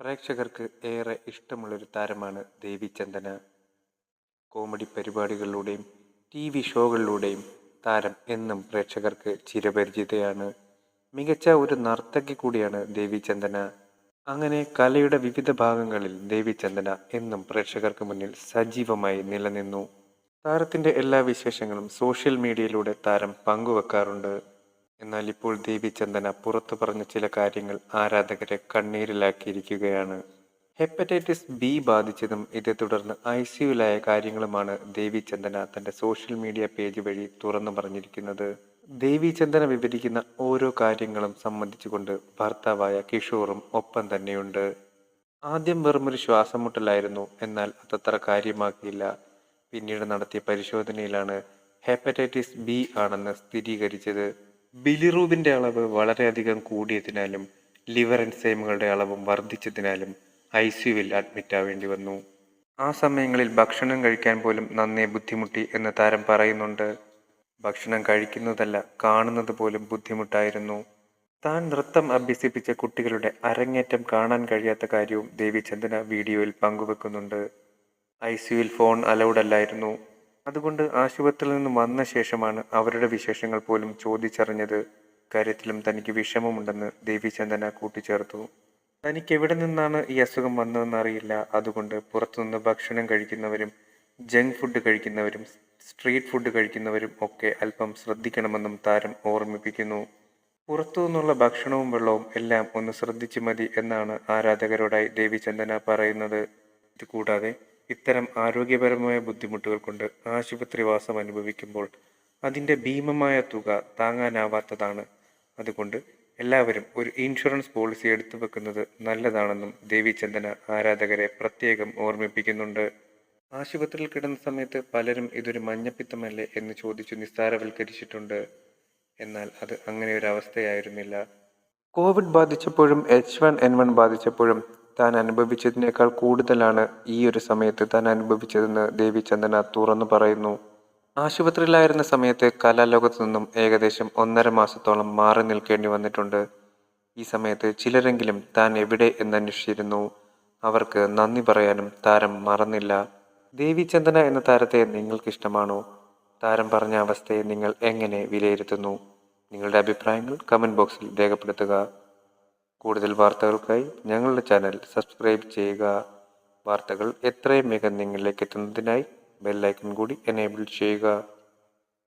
പ്രേക്ഷകർക്ക് ഏറെ ഇഷ്ടമുള്ളൊരു താരമാണ് ദേവി ചന്ദന. കോമഡി പരിപാടികളിലൂടെയും ടി വി ഷോകളിലൂടെയും താരം എന്നും പ്രേക്ഷകർക്ക് ചിരപരിചിതയാണ്. മികച്ച ഒരു നർത്തകി കൂടിയാണ് ദേവി ചന്ദന. അങ്ങനെ കലയുടെ വിവിധ ഭാഗങ്ങളിൽ ദേവി ചന്ദന എന്നും പ്രേക്ഷകർക്ക് മുന്നിൽ സജീവമായി നിലനിന്നു. താരത്തിന്റെ എല്ലാ വിശേഷങ്ങളും സോഷ്യൽ മീഡിയയിലൂടെ താരം പങ്കുവെക്കാറുണ്ട്. എന്നാൽ ഇപ്പോൾ ദേവിചന്ദന പുറത്തു പറഞ്ഞ ചില കാര്യങ്ങൾ ആരാധകരെ കണ്ണീരിലാക്കിയിരിക്കുകയാണ്. ഹെപ്പറ്റൈറ്റിസ് ബി ബാധിച്ചതും ഇതേ തുടർന്ന് ഐ സിയുലായ കാര്യങ്ങളുമാണ് ദേവി ചന്ദന തന്റെ സോഷ്യൽ മീഡിയ പേജ് വഴി തുറന്നു പറഞ്ഞിരിക്കുന്നത്. ദേവി ചന്ദന വിവരിക്കുന്ന ഓരോ കാര്യങ്ങളും സംബന്ധിച്ചുകൊണ്ട് ഭർത്താവായ കിഷോറും ഒപ്പം തന്നെയുണ്ട്. ആദ്യം വെറുമൊരു ശ്വാസം മുട്ടലായിരുന്നു എന്നാൽ അതത്ര കാര്യമാക്കിയില്ല. പിന്നീട് നടത്തിയ പരിശോധനയിലാണ് ഹെപ്പറ്റൈറ്റിസ് ബി ആണെന്ന് സ്ഥിരീകരിച്ചത്. ബിലിറൂബിന്റെ അളവ് വളരെയധികം കൂടിയതിനാലും ലിവർ എൻസൈമുകളുടെ അളവും വർദ്ധിച്ചതിനാലും ഐ സിയുവിൽ അഡ്മിറ്റ് ആവേണ്ടി വന്നു. ആ സമയങ്ങളിൽ ഭക്ഷണം കഴിക്കാൻ പോലും നന്നേ ബുദ്ധിമുട്ടി എന്ന് താരം പറയുന്നുണ്ട്. ഭക്ഷണം കഴിക്കുന്നതല്ല കാണുന്നത് പോലും ബുദ്ധിമുട്ടായിരുന്നു. താൻ നൃത്തം അഭ്യസിപ്പിച്ച കുട്ടികളുടെ അരങ്ങേറ്റം കാണാൻ കഴിയാത്ത കാര്യവും ദേവി ചന്ദന വീഡിയോയിൽ പങ്കുവെക്കുന്നുണ്ട്. ഐ സിയുവിൽ ഫോൺ അലൗഡ് അല്ലായിരുന്നു. അതുകൊണ്ട് ആശുപത്രിയിൽ നിന്ന് വന്ന ശേഷമാണ് അവരുടെ വിശേഷങ്ങൾ പോലും ചോദിച്ചറിഞ്ഞത്. കാര്യത്തിലും തനിക്ക് വിഷമമുണ്ടെന്ന് ദേവിചന്ദന കൂട്ടിച്ചേർത്തു. തനിക്ക് എവിടെ നിന്നാണ് ഈ അസുഖം വന്നതെന്ന് അറിയില്ല. അതുകൊണ്ട് പുറത്തുനിന്ന് ഭക്ഷണം കഴിക്കുന്നവരും ജങ്ക് ഫുഡ് കഴിക്കുന്നവരും സ്ട്രീറ്റ് ഫുഡ് കഴിക്കുന്നവരും ഒക്കെ അല്പം ശ്രദ്ധിക്കണമെന്നും താരം ഓർമ്മിപ്പിക്കുന്നു. പുറത്തു നിന്നുള്ള ഭക്ഷണവും വെള്ളവും എല്ലാം ഒന്ന് ശ്രദ്ധിച്ചു മതി എന്നാണ് ആരാധകരോടായി ദേവിചന്ദന പറയുന്നത്. ഇത് കൂടാതെ ഇത്തരം ആരോഗ്യപരമായ ബുദ്ധിമുട്ടുകൾ കൊണ്ട് ആശുപത്രിവാസം അനുഭവിക്കുമ്പോൾ അതിന്റെ ഭീമമായ തുക താങ്ങാനാവാത്തതാണ്. അതുകൊണ്ട് എല്ലാവരും ഒരു ഇൻഷുറൻസ് പോളിസി എടുത്തു വെക്കുന്നത് നല്ലതാണെന്നും ദേവിചന്ദന ആരാധകരെ പ്രത്യേകം ഓർമ്മിപ്പിക്കുന്നുണ്ട്. ആശുപത്രിയിൽ കിടന്ന സമയത്ത് പലരും ഇതൊരു മഞ്ഞപ്പിത്തമല്ലേ എന്ന് ചോദിച്ചു നിസ്സാരവൽക്കരിച്ചിട്ടുണ്ട്. എന്നാൽ അത് അങ്ങനെ ഒരു അവസ്ഥയായിരുന്നില്ല. കോവിഡ് ബാധിച്ചപ്പോഴും എച്ച് വൺ എൻ വൺ ബാധിച്ചപ്പോഴും താൻ അനുഭവിച്ചതിനേക്കാൾ കൂടുതലാണ് ഈ ഒരു സമയത്ത് താൻ അനുഭവിച്ചതെന്ന് ദേവി ചന്ദന തുറന്നു പറയുന്നു. ആശുപത്രിയിലായിരുന്ന സമയത്ത് കലാലോകത്തു നിന്നും ഏകദേശം ഒന്നര മാസത്തോളം മാറി നിൽക്കേണ്ടി വന്നിട്ടുണ്ട്. ഈ സമയത്ത് ചിലരെങ്കിലും താൻ എവിടെ എന്നന്വേഷിച്ചിരുന്നു അവർക്ക് നന്ദി പറയാനും താരം മറന്നില്ല. ദേവി ചന്ദന എന്ന താരത്തെ നിങ്ങൾക്ക് ഇഷ്ടമാണോ താരം പറഞ്ഞ അവസ്ഥയെ നിങ്ങൾ എങ്ങനെ വിലയിരുത്തുന്നു? നിങ്ങളുടെ അഭിപ്രായങ്ങൾ കമന്റ് ബോക്സിൽ രേഖപ്പെടുത്തുക. കൂടുതൽ വാർത്തകൾക്കായി ഞങ്ങളുടെ ചാനൽ സബ്സ്ക്രൈബ് ചെയ്യുക. വാർത്തകൾ എത്രയും വേഗം നിങ്ങളിലേക്ക് എത്തുന്നതിനായി ബെല്ലൈക്കൺ കൂടി എനേബിൾ ചെയ്യുക.